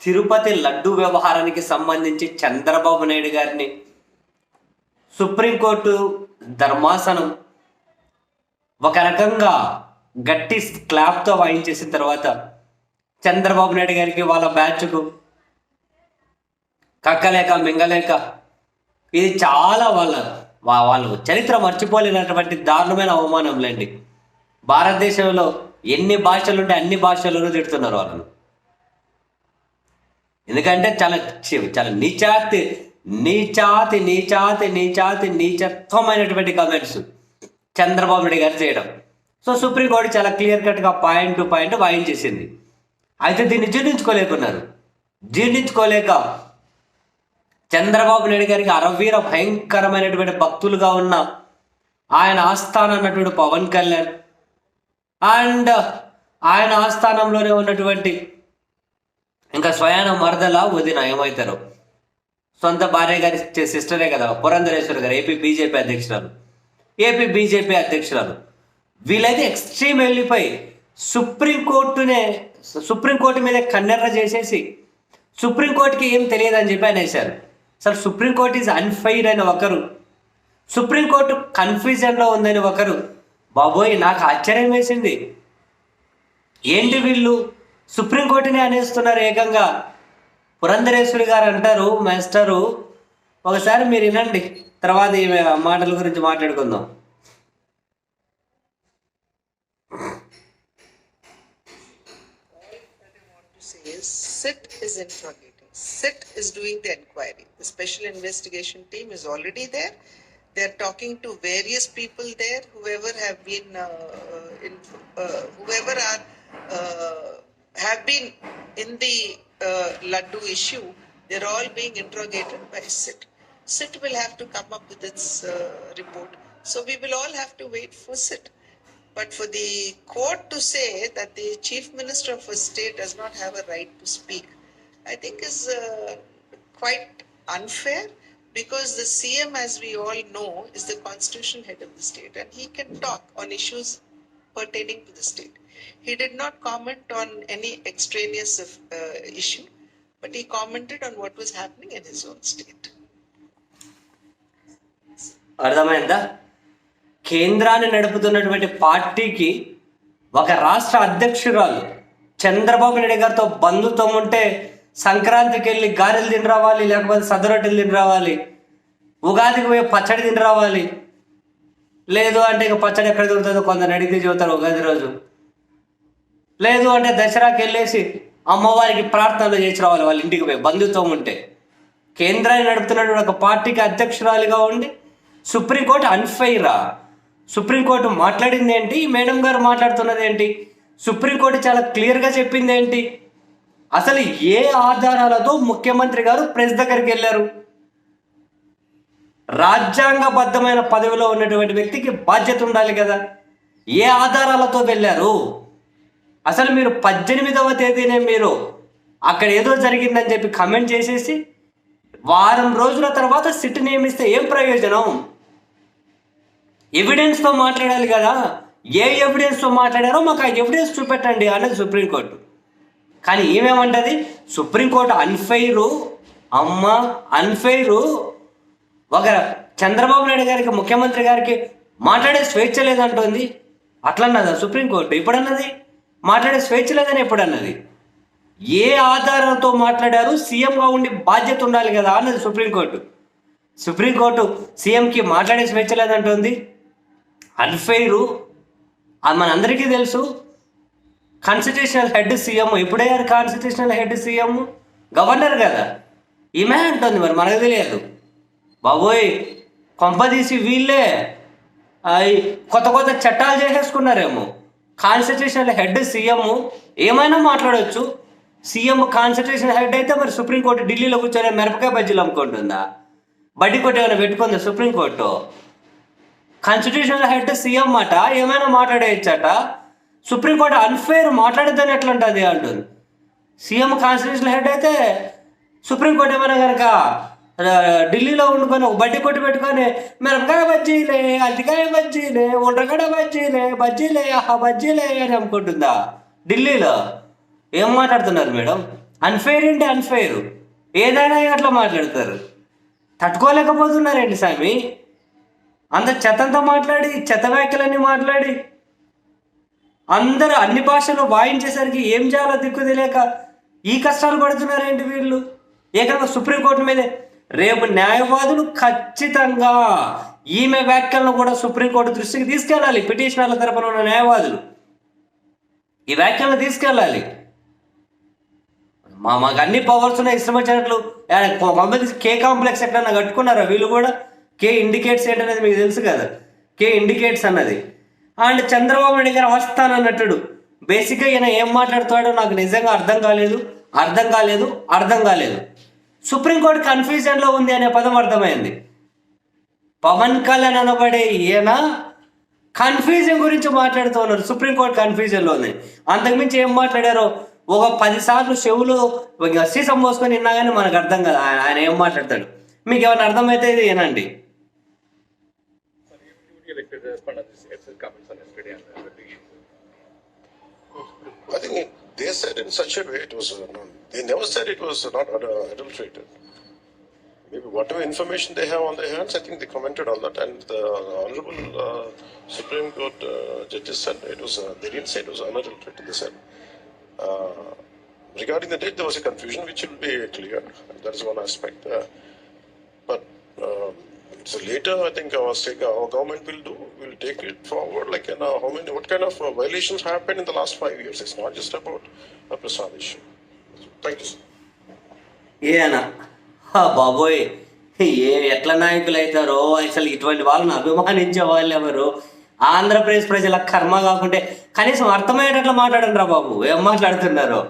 తిరుపతి లడ్డు వ్యవహారానికి సంబంధించి చంద్రబాబు నాయుడు గారిని సుప్రీంకోర్టు ధర్మాసనం ఒక రకంగా గట్టి క్లాప్తో వాయించేసిన తర్వాత చంద్రబాబు నాయుడు గారికి వాళ్ళ బ్యాచ్కు కక్కలేక మింగలేక ఇది చాలా వాళ్ళ వాళ్ళు చరిత్ర మర్చిపోలేనటువంటి దారుణమైన అవమానంలేండి. భారతదేశంలో ఎన్ని భాషలుంటే అన్ని భాషలను తిడుతున్నారు వాళ్ళను. ఎందుకంటే చాలా చాలా నీచాతి నీచాతి నీచాతి నీచాతి నీచత్వమైనటువంటి కమెంట్స్ చంద్రబాబు నాయుడు గారు చేయడం. సో సుప్రీంకోర్టు చాలా క్లియర్ కట్గా పాయింట్ టు పాయింట్ వాయించేసింది అయితే దీన్ని జీర్ణించుకోలేకున్నారు. జీర్ణించుకోలేక చంద్రబాబు నాయుడు గారికి అరవీర భయంకరమైనటువంటి భక్తులుగా ఉన్న ఆయన ఆస్థానం అన్నటువంటి పవన్ కళ్యాణ్ అండ్ ఆయన ఆస్థానంలోనే ఉన్నటువంటి ఇంకా స్వయాన మరదల వదిన ఏమవుతారు సొంత భార్య గారి సిస్టరే కదా పురంధరేశ్వరి గారు ఏపీ బీజేపీ అధ్యక్షురాలు. ఏపీ బీజేపీ అధ్యక్షురాలు. వీళ్ళైతే ఎక్స్ట్రీమ్ వెళ్ళిపోయి సుప్రీంకోర్టునే సుప్రీంకోర్టు మీద కన్నెర్ర చేసేసి సుప్రీంకోర్టుకి ఏం తెలియదని చెప్పి ఆయన వేశారు సార్ సుప్రీంకోర్టు ఈజ్ అన్ఫైర్ అని ఒకరు. సుప్రీంకోర్టు కన్ఫ్యూజన్లో ఉందని ఒకరు. బాబోయ్ నాకు ఆశ్చర్యం వేసింది. ఏంటి వీళ్ళు? సుప్రీంకోర్టుని అనేస్తున్నారు ఏకంగా పురంధరేశ్వరి గారు అంటారు మాస్టరు ఒకసారి మీరు వినండి తర్వాత ఈ మాటల గురించి మాట్లాడుకుందాం SIT is interrogating. SIT is doing the inquiry. The special investigation team is already there. They're talking to various people there, whoever have been, uh, in, uh, whoever are uh, have been in the uh, Laddu issue. They're all being interrogated by SIT. SIT will have to come up with its uh, report. So we will all have to wait for SIT. But for the court to say that the chief minister of a state does not have a right to speak, I think is uh, quite unfair because the CM, as we all know, is the constitutional head of the state and he can talk on issues pertaining to the state. He did not comment on any extraneous uh, issue, but he commented on what was happening in his own state. అర్థమైందా? కేంద్రాన్ని నడుపుతున్నటువంటి పార్టీకి ఒక రాష్ట్ర అధ్యక్షురాలు చంద్రబాబు నాయుడు గారితో బంధుత్వం ఉంటే సంక్రాంతికి వెళ్ళి గారెలు తిని రావాలి లేకపోతే సదరొట్టెలు తిని రావాలి ఉగాదికి పోయి పచ్చడి తిని రావాలి లేదు అంటే ఇక పచ్చడి ఎక్కడ దొరుకుతుందో కొందరు అడిగితే చెబుతారు ఉగాది రోజు. లేదు అంటే దసరాకి వెళ్ళేసి అమ్మవారికి ప్రార్థనలు చేసి రావాలి వాళ్ళ ఇంటికి పోయి బంధుత్వం ఉంటే. కేంద్రాన్ని నడుపుతున్నటువంటి ఒక పార్టీకి అధ్యక్షురాలిగా ఉండి సుప్రీంకోర్టు అన్ఫైరా. సుప్రీంకోర్టు మాట్లాడింది ఏంటి? ఈ మేడం గారు మాట్లాడుతున్నది ఏంటి? సుప్రీంకోర్టు చాలా క్లియర్గా చెప్పింది ఏంటి? అసలు ఏ ఆధారాలతో ముఖ్యమంత్రి గారు ప్రెస్ దగ్గరికి వెళ్ళారు? రాజ్యాంగబద్ధమైన పదవిలో ఉన్నటువంటి వ్యక్తికి బాధ్యత ఉండాలి కదా. ఏ ఆధారాలతో వెళ్ళారు? అసలు మీరు పద్దెనిమిదవ తేదీనే మీరు అక్కడ ఏదో జరిగిందని చెప్పి కమెంట్ చేసేసి వారం రోజుల తర్వాత సిట్ నియమిస్తే ఏం ప్రయోజనం? ఎవిడెన్స్తో మాట్లాడాలి కదా. ఏ ఎవిడెన్స్తో మాట్లాడారో మాకు ఆ ఎవిడెన్స్ చూపెట్టండి అనేది సుప్రీంకోర్టు. కానీ ఏమేమంటది సుప్రీంకోర్టు అన్ఫైరు అమ్మ అన్ఫైరు ఒక చంద్రబాబు నాయుడు గారికి ముఖ్యమంత్రి గారికి మాట్లాడే స్వేచ్ఛ లేదంటుంది. అట్లన్నదా సుప్రీంకోర్టు? ఇప్పుడన్నది? మాట్లాడే స్వేచ్ఛ లేదని ఎప్పుడన్నది ఏ ఆధారంతో మాట్లాడారు? సీఎంగా ఉండి బాధ్యత ఉండాలి కదా అన్నది సుప్రీంకోర్టు. సుప్రీంకోర్టు సీఎంకి మాట్లాడే స్వేచ్ఛ లేదంటుంది. అన్ఫెయిరు అది మనందరికీ తెలుసు. కాన్స్టిట్యూషనల్ హెడ్ సీఎం ఎప్పుడయ్యారు కాన్స్టిట్యూషనల్ హెడ్ సీఎం? గవర్నర్ కదా. ఈమె అంటుంది మరి మనకు తెలియదు. బాబోయ్ కొంపదీసి వీళ్ళే కొత్త కొత్త చట్టాలు చేసేసుకున్నారేమో. కాన్స్టిట్యూషనల్ హెడ్ సీఎం ఏమైనా మాట్లాడవచ్చు సీఎం కాన్స్టిట్యూషన్ హెడ్ అయితే మరి సుప్రీంకోర్టు ఢిల్లీలో కూర్చొని మిరపకాయ బజ్జీలు అమ్ముకుంటుందా? బడ్డీ కొట్టి ఏమైనా పెట్టుకుందా supreme court constitutional head CM మాట ఏమైనా మాట్లాడేయచ్చట? సుప్రీంకోర్టు అన్ఫేర్ మాట్లాడద్దని ఎట్లా ఉంటుంది అంటుంది. సీఎం కాన్స్టిట్యూషనల్ హెడ్ అయితే సుప్రీంకోర్టు ఏమైనా కనుక ఢిల్లీలో ఉండుకొని ఒక బడ్డీ కొట్టి పెట్టుకొని మిరపకాయ బజ్జీలే అల్లికాయ బజ్జీలే ఉల్లిగడ్డ బజ్జీలే బజ్జీలే ఆహా బజ్జీలే అని అనుకుంటుందా ఢిల్లీలో? ఏం మాట్లాడుతున్నారు మేడం? అన్ఫెయిర్ ఏంటి అన్ఫెయిర్ ఏదైనా అట్లా మాట్లాడతారు. తట్టుకోలేకపోతున్నారండి స్వామి అంత చెత్తంతా మాట్లాడి చెత్త వ్యాఖ్యలన్నీ మాట్లాడి అందరూ అన్ని భాషలు వాయించేసరికి ఏం చేయాలో దిక్కు తెలియక ఈ కష్టాలు పడుతున్నారేంటి వీళ్ళు? ఏకంగా సుప్రీంకోర్టు మీదే రేపు న్యాయవాదులు ఖచ్చితంగా ఈమె వ్యాఖ్యలను కూడా సుప్రీంకోర్టు దృష్టికి తీసుకెళ్ళాలి. పిటిషనర్ల తరపున ఉన్న న్యాయవాదులు. ఈ వ్యాఖ్యలను తీసుకెళ్ళాలి. మా మాకు అన్ని పవర్స్ ఉన్నాయి. ఇష్టం వచ్చినట్లు. కొంతమంది కే కాంప్లెక్స్ ఎక్కడన్నా కట్టుకున్నారా? వీళ్ళు కూడా కే ఇండికేట్స్ ఏంటనేది మీకు తెలుసు కదా. కే ఇండికేట్స్ అన్నది. అండ్ చంద్రబాబు నాయుడు గారు వస్తానన్నట్టుడు బేసిక్గా ఈయన ఏం మాట్లాడుతాడో నాకు నిజంగా అర్థం కాలేదు. అర్థం కాలేదు. అర్థం కాలేదు. సుప్రీంకోర్టు కన్ఫ్యూజన్లో ఉంది అనే పదం అర్థమైంది పవన్ కళ్యాణ్ అనబడే ఈయన కన్ఫ్యూజన్ గురించి మాట్లాడుతూ ఉన్నారు సుప్రీంకోర్టు కన్ఫ్యూజన్లో ఉంది అంతకుమించి ఏం మాట్లాడారో ఒక పదిసార్లు చెవులు సీసం పోసుకొని విన్నా కానీ మనకు అర్థం కదా ఆయన ఆయన ఏం మాట్లాడతాడు మీకు ఏమైనా అర్థమైతే ఇది ఏనండి I think they said in such a way it was, uh, they never said it was not adulterated. Maybe whatever information they have on their hands, I think they commented on that. And the Honorable uh, Supreme Court uh, judges said it was, uh, they didn't say it was unadulterated, they said. Uh, regarding the date, there was a confusion which will be cleared. That is one aspect. But um, so later, I think our state, our government will do, will take it forward. Like, you know, how many, what kind of uh, violations happened in the last five years? It's not just about a Prasad issue. Thank you. Sir. ఈయన హా బాబోయ్ ఏ ఎట్లా నాయకులు అవుతారో అసలు ఇటువంటి వాళ్ళని అభిమానించే వాళ్ళు ఎవరు ఆంధ్రప్రదేశ్ ప్రజల కర్మ కాకుంటే కనీసం అర్థమయ్యేటట్లు మాట్లాడండి రా బాబు ఏం మాట్లాడుతున్నారు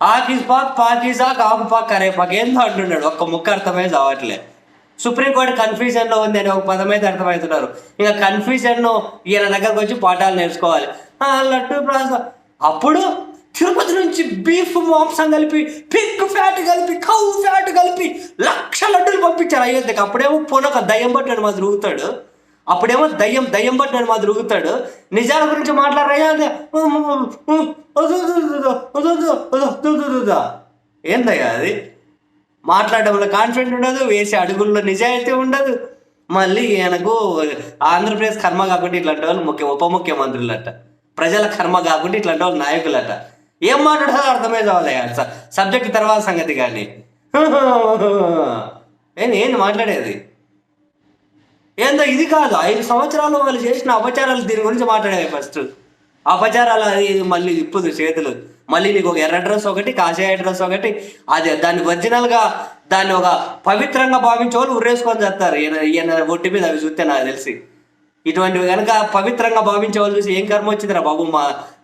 ఆకిస్ పాక్ పాకిజా ఆకు పాక్ కరే పాక్ ఏందో అంటున్నాడు ఒక్క ముక్క అర్థమై చావట్లే సుప్రీంకోర్టు కన్ఫ్యూజన్లో ఉంది అని ఒక పదం అయితే అర్థమవుతున్నారు ఇంకా కన్ఫ్యూజన్ ఈయన దగ్గరకు వచ్చి పాఠాలు నేర్చుకోవాలి ఆ, లడ్డు ప్రాస అప్పుడు తిరుపతి నుంచి బీఫ్ మాంసం కలిపి పిక్ ఫ్యాట్ కలిపి కౌ ఫ్యాట్ కలిపి లక్ష లడ్డులు పంపించారు అయోధ్యకి అప్పుడేమో పొనక దయ్యం పట్టినాడు మాది రూగుతాడు అప్పుడేమో దయ్యం దయ్యం పట్టినాడు మాది రూగుతాడు నిజాల గురించి మాట్లాడరయ్యా ఏందయ్యా అది మాట్లాడడంలో కాన్ఫిడెంట్ ఉండదు వేసే అడుగుల్లో నిజాయితీ ఉండదు. మళ్ళీ ఈయనకు ఆంధ్రప్రదేశ్ కర్మ కాకుండా ఇట్లాంటి వాళ్ళు ముఖ్య ఉప ముఖ్యమంత్రులట. ప్రజల కర్మ కాకుండా ఇట్లాంటి వాళ్ళు నాయకులట. ఏం మాట్లాడాలో అర్థమే కావాలి సబ్జెక్ట్ తర్వాత సంగతి కానీ. ఏంది ఏంది మాట్లాడేది? ఏందో ఇది కాదు. ఐదు సంవత్సరాలు వాళ్ళు చేసిన అపచారాలు దీని గురించి మాట్లాడేవి ఫస్ట్ అపచారాలు అది మళ్ళీ ఇప్పుదు చేతులు. మళ్ళీ నీకు ఒక ఎర్ర డ్రెస్ ఒకటి కాషాయ డ్రెస్ ఒకటి అది దాన్ని ఒరిజినల్గా దాన్ని ఒక పవిత్రంగా భావించే వాళ్ళు ఉరేసుకొని చేస్తారు. ఈయన ఒట్టి మీద అవి చూస్తే నాకు తెలిసి. ఇటువంటివి కనుక పవిత్రంగా భావించే వాళ్ళు చూసి ఏం కర్మ వచ్చిందిరా బాబు? మా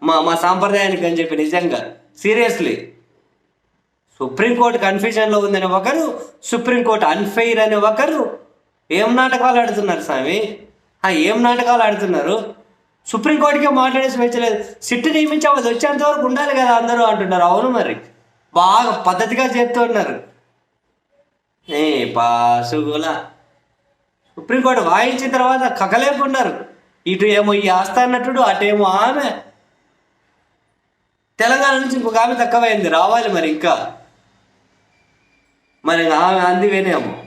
మా మా సాంప్రదాయానికి అని చెప్పి నిజంగా. సీరియస్లీ సుప్రీంకోర్టు కన్ఫ్యూజన్లో ఉందని ఒకరు సుప్రీంకోర్టు అన్ఫెయిర్ అని ఒకరు ఏం నాటకాలు ఆడుతున్నారు స్వామి? ఏం నాటకాలు ఆడుతున్నారు? సుప్రీంకోర్టుకే మాట్లాడే స్వేచ్ఛ లేదు సిట్ నియమించి అది వచ్చేంత వరకు ఉండాలి కదా అందరూ అంటున్నారు. అవును మరి. బాగా పద్ధతిగా చేస్తున్నారు ఏ పాసుగుల సుప్రీంకోర్టు వాయించిన తర్వాత కకలేకున్నారు ఇటు ఏమో ఈ ఆస్థానట్టుడు అటేమో ఆమె. తెలంగాణ నుంచి ఇంకొక ఆమె తక్కువైంది. రావాలి మరి ఇంకా. మరి ఆమె అందివేనేమో